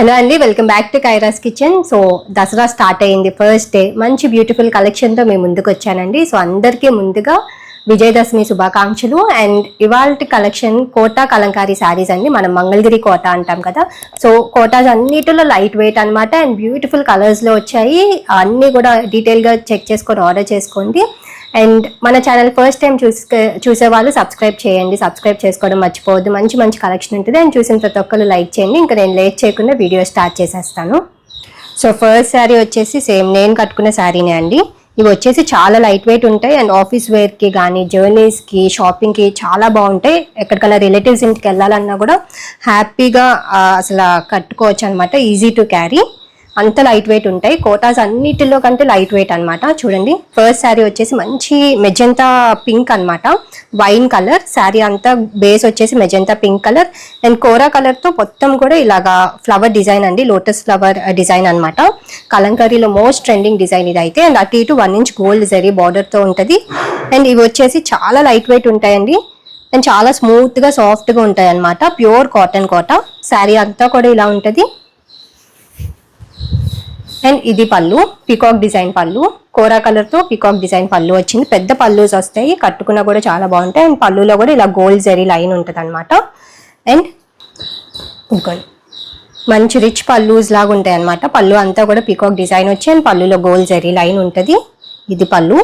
Hello అండి welcome back to Kaira's kitchen. So Dasara start అయింది first day. మంచి beautiful కలెక్షన్తో మేము ముందుకు వచ్చానండి సో అందరికీ ముందుగా విజయదశమి శుభాకాంక్షలు. అండ్ ఇవాళ కలెక్షన్ కోటా కలంకారీ శారీస్ అండి. మనం మంగళగిరి కోట అంటాం కదా. సో కోటాస్ అన్నిటిలో లైట్ వెయిట్ అనమాట అండ్ బ్యూటిఫుల్ కలర్స్లో వచ్చాయి. అన్నీ కూడా డీటెయిల్గా చెక్ చేసుకొని ఆర్డర్ చేసుకోండి. అండ్ మన ఛానల్ ఫస్ట్ టైం చూసే చూసే వాళ్ళు సబ్స్క్రైబ్ చేయండి. సబ్స్క్రైబ్ చేసుకోవడం మర్చిపోవద్దు. మంచి మంచి కలెక్షన్ ఉంటుంది. అండ్ చూసిన ప్రతి ఒక్కరు లైక్ చేయండి. ఇంకా నేను లేట్ చేయకుండా వీడియో స్టార్ట్ చేసేస్తాను. సో ఫస్ట్ శారీ వచ్చేసి సేమ్ నేను కట్టుకున్న శారీనే అండి. ఇవి వచ్చేసి చాలా లైట్ వెయిట్ ఉంటాయి. అండ్ ఆఫీస్ వేర్కి కానీ జర్నీస్కి షాపింగ్కి చాలా బాగుంటాయి. ఎక్కడికైనా రిలేటివ్స్ ఇంటికి వెళ్ళాలన్నా కూడా హ్యాపీగా అసలు కట్టుకోవచ్చు అనమాట ఈజీ టు క్యారీ. అంత లైట్ వెయిట్ ఉంటాయి. కోటాస్ అన్నిటిలో కంటే లైట్ వెయిట్ అనమాట చూడండి ఫస్ట్ శారీ వచ్చేసి మంచి మెజంతా పింక్ అన్నమాట. వైన్ కలర్ శారీ అంతా బేస్ వచ్చేసి magenta pink colour and kora కలర్తో మొత్తం కూడా ఇలాగా ఫ్లవర్ డిజైన్ అండి. లోటస్ ఫ్లవర్ డిజైన్ అనమాట కలంకారీలో మోస్ట్ ట్రెండింగ్ డిజైన్ ఇది అయితే అండ్ అటు ఇటు వన్ ఇంచ్ గోల్డ్ జరీ బార్డర్తో ఉంటుంది. అండ్ ఇవి వచ్చేసి చాలా లైట్ వెయిట్ ఉంటాయండి. అండ్ చాలా స్మూత్గా సాఫ్ట్గా ఉంటాయి అన్నమాట ప్యూర్ కాటన్ కోట శారీ అంతా కూడా ఇలా ఉంటుంది. అండ్ ఇది పళ్ళు పికాక్ డిజైన్ పళ్ళు. కోరా కలర్తో పికాక్ డిజైన్ పళ్ళు వచ్చింది. పెద్ద పళ్ళుస్ వస్తాయి. కట్టుకున్నా కూడా చాలా బాగుంటాయి. అండ్ పళ్ళులో కూడా ఇలా గోల్డ్ జరీ లైన్ ఉంటుంది అనమాట అండ్ ఇంకోండి మంచి రిచ్ పళ్ళూస్ లాగా ఉంటాయి అనమాట పళ్ళు అంతా కూడా పికాక్ డిజైన్ వచ్చి అండ్ పళ్ళులో గోల్డ్ జరీ లైన్ ఉంటుంది. ఇది పళ్ళు.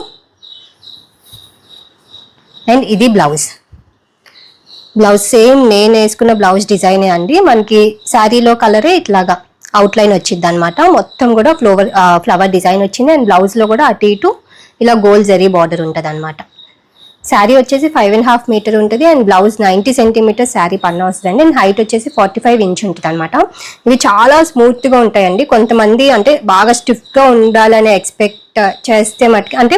అండ్ ఇది బ్లౌజ్. బ్లౌజ్ సేమ్ నేను వేసుకున్న బ్లౌజ్ డిజైనే అండి. మనకి శారీలో కలరే ఇట్లాగా. అవుట్ లైన్ వచ్చింది అనమాట మొత్తం కూడా ఫ్లవర్ ఫ్లవర్ డిజైన్ వచ్చింది. అండ్ బ్లౌజ్లో కూడా అటు ఇటు ఇలా గోల్ జరీ బార్డర్ ఉంటుంది అనమాట శారీ వచ్చేసి ఫైవ్ అండ్ హాఫ్ మీటర్ ఉంటుంది. And blouse ninety centimetre sari పన్న వస్తుందండి అండ్ హైట్ వచ్చేసి ఫార్టీ ఫైవ్ ఇంచ్ ఉంటుంది అనమాట ఇవి చాలా స్మూత్గా ఉంటాయండి. కొంతమంది అంటే బాగా స్టిఫ్గా ఉండాలనే ఉండాలని ఎక్స్పెక్ట్ చేస్తే మటుకి అంటే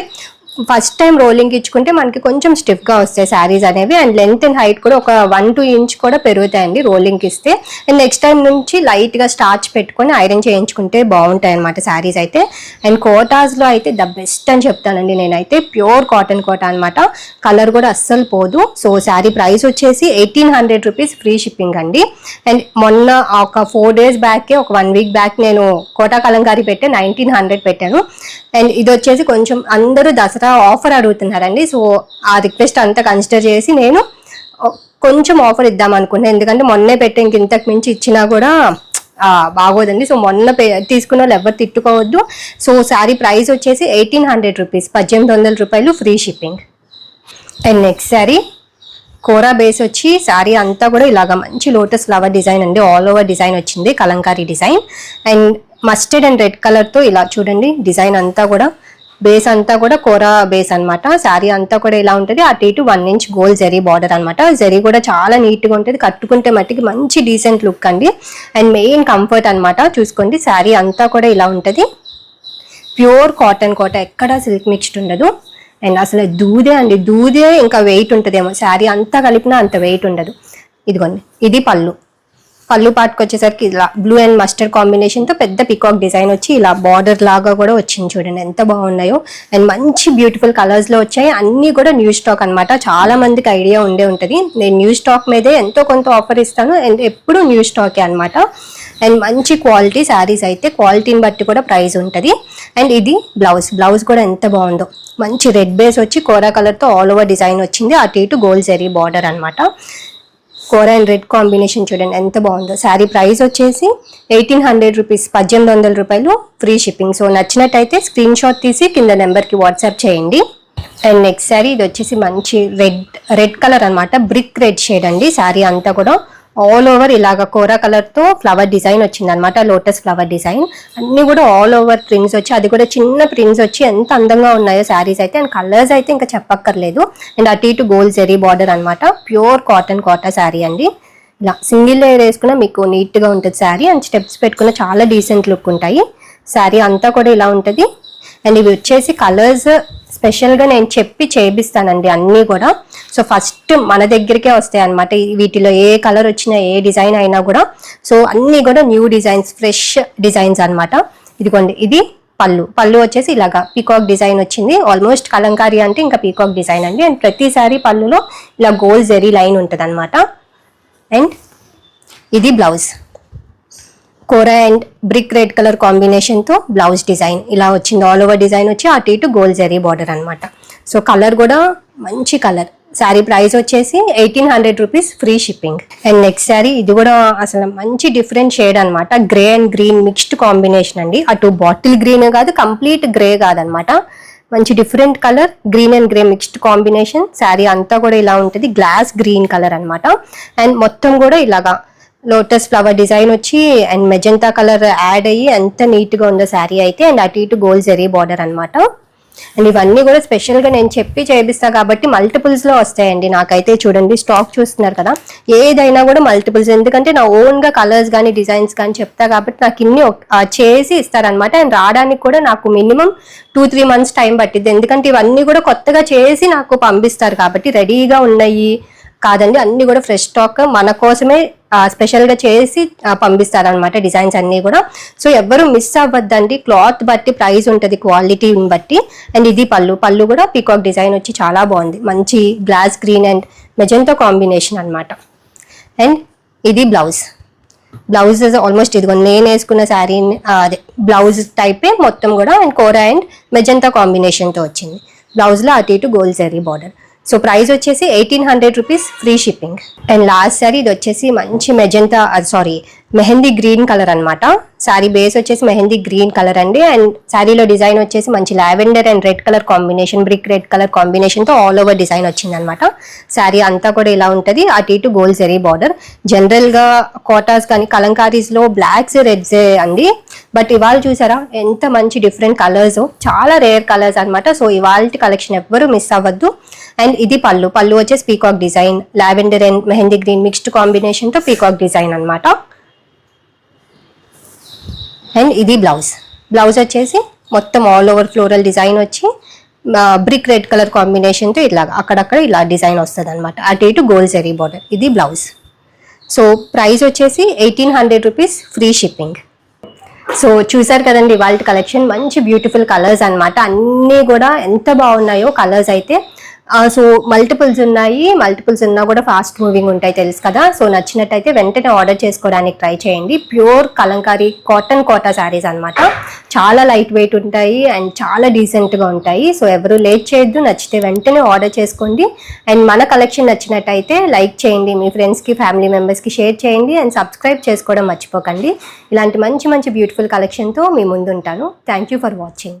ఫస్ట్ టైం రోలింగ్ ఇచ్చుకుంటే మనకి కొంచెం స్టిఫ్గా వస్తాయి శారీస్ అనేవి. అండ్ లెంత్ అండ్ హైట్ కూడా ఒక వన్ టూ ఇంచ్ కూడా పెరుగుతాయండి రోలింగ్ ఇస్తే. అండ్ నెక్స్ట్ టైం నుంచి లైట్గా స్టార్చ్ పెట్టుకొని ఐరన్ చేయించుకుంటే బాగుంటాయి అనమాట శారీస్ అయితే. అండ్ కోటాస్లో అయితే ద బెస్ట్ అని చెప్తానండి నేనైతే. ప్యూర్ కాటన్ కోట అనమాట కలర్ కూడా అస్సలు పోదు. సో శారీ ప్రైస్ వచ్చేసి eighteen hundred rupees free shipping అండి. అండ్ మొన్న ఒక ఫోర్ డేస్ బ్యాకే ఒక వన్ వీక్ బ్యాక్ నేను కోటా కలంకారీ పెట్టే నైన్టీన్ హండ్రెడ్ పెట్టాను. అండ్ ఇది వచ్చేసి కొంచెం అందరూ దసరా ఆఫర్ అడుగుతున్నారండి. సో ఆ రిక్వెస్ట్ అంతా కన్సిడర్ చేసి నేను కొంచెం ఆఫర్ ఇద్దాం అనుకున్నాను ఎందుకంటే మొన్నే పెట్టి ఇంక ఇంతకు మించి ఇచ్చినా కూడా బాగోదండి. సో మొన్న పే తీసుకున్న వాళ్ళు ఎవరు తిట్టుకోవద్దు. సో శారీ ప్రైస్ వచ్చేసి ఎయిటీన్ హండ్రెడ్ రూపీస్ పద్దెనిమిది వందల రూపాయలు free shipping and next sari kora base వచ్చి శారీ అంతా కూడా ఇలాగ మంచి లోటస్ ఫ్లవర్ డిజైన్ అండి. ఆల్ ఓవర్ డిజైన్ వచ్చింది Kalamkari design and mustard and red కలర్తో ఇలా చూడండి డిజైన్ అంతా కూడా బేస్ అంతా కూడా కూర బేస్ అన్నమాట. శారీ అంతా కూడా ఇలా ఉంటుంది అటు ఇటు one inch gold zari border అనమాట జరీ కూడా చాలా నీట్గా ఉంటుంది కట్టుకుంటే మట్టికి మంచి డీసెంట్ లుక్ అండి. అండ్ మెయిన్ కంఫర్ట్ అనమాట చూసుకోండి. శారీ అంతా కూడా ఇలా ఉంటుంది. ప్యూర్ కాటన్ కోట ఎక్కడ సిల్క్ మిక్స్డ్ ఉండదు. అండ్ అసలు దూదే అండి దూదే ఇంకా వెయిట్ ఉంటుందేమో. శారీ అంతా కలిపినా అంత వెయిట్ ఉండదు. ఇదిగోండి ఇది పళ్ళు. పళ్ళు పాటుకు వచ్చేసరికి ఇలా బ్లూ అండ్ మస్టర్డ్ కాంబినేషన్తో పెద్ద పికాక్ డిజైన్ వచ్చి ఇలా బార్డర్ లాగా కూడా వచ్చింది చూడండి. ఎంత బాగున్నాయో. అండ్ మంచి బ్యూటిఫుల్ కలర్స్లో వచ్చాయి. అన్ని కూడా న్యూ స్టాక్ అనమాట చాలా మందికి ఐడియా ఉండే ఉంటది. నేను న్యూ స్టాక్ మీదే ఎంతో కొంత ఆఫర్ ఇస్తాను. అండ్ ఎప్పుడు న్యూ స్టాకే అన్నమాట. అండ్ మంచి క్వాలిటీ శారీస్ అయితే క్వాలిటీని బట్టి కూడా ప్రైస్ ఉంటుంది. అండ్ ఇది బ్లౌజ్ బ్లౌజ్ కూడా ఎంత బాగుందో. మంచి రెడ్ బేస్ వచ్చి కోరా కలర్తో ఆల్ ఓవర్ డిజైన్ వచ్చింది. అటు ఇటు గోల్డ్ జరీ బార్డర్ అనమాట కోరా అండ్ రెడ్ కాంబినేషన్ చూడండి ఎంత బాగుందో. శారీ ప్రైస్ వచ్చేసి ఎయిటీన్ హండ్రెడ్ రూపీస్ పద్దెనిమిది వందల రూపాయలు ఫ్రీ షిప్పింగ్. సో నచ్చినట్టయితే స్క్రీన్ షాట్ తీసి కింద నెంబర్కి వాట్సాప్ చేయండి. అండ్ నెక్స్ట్ శారీ ఇది వచ్చేసి మంచి రెడ్ రెడ్ కలర్ అనమాట బ్రిక్ రెడ్ షేడ్ అండి. శారీ అంతా కూడా ఆల్ ఓవర్ ఇలాగ కోరా కలర్తో ఫ్లవర్ డిజైన్ వచ్చింది అనమాట లోటస్ ఫ్లవర్ డిజైన్ అన్ని కూడా ఆల్ ఓవర్ ప్రింట్స్ వచ్చి అది కూడా చిన్న ప్రింట్స్ వచ్చి ఎంత అందంగా ఉన్నాయో శారీస్ అయితే అండ్ కలర్స్ అయితే ఇంకా చెప్పక్కర్లేదు. అండ్ అటు ఇటు గోల్డ్ జెరీ బార్డర్ అనమాట ప్యూర్ కాటన్ కాటన్ శారీ అండి. ఇలా సింగిల్ లేయర్ వేసుకున్న మీకు నీట్గా ఉంటుంది శారీ అండ్ స్టెప్స్ పెట్టుకున్న చాలా డీసెంట్ లుక్ ఉంటాయి. శారీ అంతా కూడా ఇలా ఉంటుంది. అండ్ ఇవి వచ్చేసి కలర్స్ స్పెషల్గా నేను చెప్పి చేపిస్తానండి అన్నీ కూడా. సో ఫస్ట్ మన దగ్గరికే వస్తాయి అనమాట వీటిలో ఏ కలర్ వచ్చినా ఏ డిజైన్ అయినా కూడా. సో అన్నీ కూడా న్యూ డిజైన్స్ ఫ్రెష్ డిజైన్స్ అనమాట ఇదిగోండి ఇది పళ్ళు. పళ్ళు వచ్చేసి ఇలాగా పీకాక్ డిజైన్ వచ్చింది. ఆల్మోస్ట్ కలంకారీ అంటే ఇంకా పీకాక్ డిజైన్ అండి. అండ్ ప్రతిసారి పళ్ళులో ఇలా గోల్డ్ జెరీ లైన్ ఉంటుంది అనమాట అండ్ ఇది blouse. Kora and brick red colour కాంబినేషన్తో బ్లౌజ్ డిజైన్. ఇలా వచ్చింది. ఆల్ ఓవర్ డిజైన్ వచ్చి అటు ఇటు గోల్డ్ జరీ బార్డర్ అనమాట సో కలర్ కూడా మంచి కలర్. శారీ ప్రైస్ వచ్చేసి eighteen hundred rupees free shipping. And next sari ఇది కూడా అసలు మంచి డిఫరెంట్ షేడ్ అనమాట grey and green mixed combination అండి. అటు బాటిల్ గ్రీన్ కాదు కంప్లీట్ గ్రే కాదనమాట మంచి different colour green and grey mixed combination sari అంతా కూడా ఇలా ఉంటుంది. గ్లాస్ గ్రీన్ కలర్ అనమాట అండ్ మొత్తం కూడా ఇలాగా లోటస్ ఫ్లవర్ డిజైన్ వచ్చి అండ్ మెజంతా కలర్ యాడ్ అయ్యి ఎంత నీట్గా ఉందో శారీ అయితే అండ్ అటు ఇటు గోల్డ్ జరీ బార్డర్ అనమాట అండ్ ఇవన్నీ కూడా స్పెషల్గా నేను చెప్పి చేపిస్తా కాబట్టి మల్టిపుల్స్లో వస్తాయండి. నాకైతే చూడండి స్టాక్ చూస్తున్నారు కదా. ఏదైనా కూడా మల్టిపుల్స్. ఎందుకంటే నా ఓన్గా కలర్స్ కానీ డిజైన్స్ కానీ చెప్తా కాబట్టి నాకు ఇన్ని ఒక- చేసి ఇస్తారనమాట అండ్ రావడానికి కూడా నాకు minimum two three months time పట్టింది ఎందుకంటే ఇవన్నీ కూడా కొత్తగా చేసి నాకు పంపిస్తారు కాబట్టి రెడీగా ఉన్నాయి. కాదండి అన్ని కూడా ఫ్రెష్ స్టాక్ మన కోసమే స్పెషల్గా స్పెషల్గా చేసి పంపిస్తారనమాట డిజైన్స్ అన్ని కూడా. సో ఎవ్వరు మిస్ అవ్వద్దండి. క్లాత్ బట్టి ప్రైస్ ఉంటుంది క్వాలిటీని బట్టి. అండ్ ఇది పళ్ళు. పళ్ళు కూడా పీకాక్ డిజైన్ వచ్చి చాలా బాగుంది. మంచి glass green and magenta combination అన్నమాట. అండ్ ఇది బ్లౌజ్ బ్లౌజ్ ఆల్మోస్ట్ ఇదిగో నేను వేసుకున్న శారీ అదే బ్లౌజ్ టైపే మొత్తం కూడా అండ్ కోరా అండ్ మెజంతా కాంబినేషన్తో వచ్చింది. బ్లౌజ్లో అటు ఇటు gold zari border so price వచ్చేసి eighteen hundred rupees free shipping. And last sari ఇది వచ్చేసి మంచి magenta sari mehndi green colour అనమాట శారీ బేస్ వచ్చేసి మెహందీ గ్రీన్ కలర్ అండి. అండ్ శారీలో డిజైన్ వచ్చేసి మంచి lavender and red colour combination brick red colour కాంబినేషన్తో ఆల్ ఓవర్ డిజైన్ వచ్చింది అనమాట శారీ అంతా కూడా ఇలా ఉంటుంది. అటు ఇటు గోల్డ్ జరీ బార్డర్ జనరల్గా కోటాస్ కానీ కలంకారీస్లో బ్లాక్స్ రెడ్స్ అండి. బట్ ఇవాళ చూసారా ఎంత మంచి డిఫరెంట్ కలర్స్ చాలా రేర్ కలర్స్ అనమాట సో ఇవాళ కలెక్షన్ ఎవ్వరు మిస్ అవ్వద్దు. అండ్ ఇది పళ్ళు. పళ్ళు వచ్చేసి peacock design lavender and mehndi green mixed కాంబినేషన్తో పీకాక్ డిజైన్ అనమాట అండ్ ఇది బ్లౌజ్. బ్లౌజ్ వచ్చేసి మొత్తం ఆల్ ఓవర్ ఫ్లోరల్ డిజైన్ వచ్చి బ్రిక్ రెడ్ కలర్ కాంబినేషన్తో ఇట్లా అక్కడక్కడ ఇలా డిజైన్ వస్తుంది అనమాట అటు ఇటు గోల్డ్ జరీ బార్డర్ ఇది బ్లౌజ్. సో ప్రైస్ వచ్చేసి eighteen hundred rupees free shipping so చూసారు కదండి వాళ్ళ కలెక్షన్ మంచి బ్యూటిఫుల్ కలర్స్ అన్నమాట. అన్నీ కూడా ఎంత బాగున్నాయో కలర్స్ అయితే సో మల్టిపుల్స్ ఉన్నాయి. మల్టిపుల్స్ ఉన్నా కూడా ఫాస్ట్ మూవింగ్ ఉంటాయి తెలుసు కదా. సో నచ్చినట్టయితే వెంటనే ఆర్డర్ చేసుకోవడానికి ట్రై చేయండి. ప్యూర్ కలంకారీ కాటన్ కోటా శారీస్ అన్నమాట. చాలా లైట్ వెయిట్ ఉంటాయి అండ్ చాలా డీసెంట్గా ఉంటాయి. సో ఎవరు లేట్ చేయొద్దు. నచ్చితే వెంటనే ఆర్డర్ చేసుకోండి. అండ్ మన కలెక్షన్ నచ్చినట్టయితే లైక్ చేయండి. మీ ఫ్రెండ్స్కి ఫ్యామిలీ మెంబర్స్కి షేర్ చేయండి అండ్ సబ్స్క్రైబ్ చేసుకోవడం మర్చిపోకండి. ఇలాంటి మంచి మంచి బ్యూటిఫుల్ కలెక్షన్తో మీ ముందు ఉంటాను థ్యాంక్ యూ ఫర్ వాచింగ్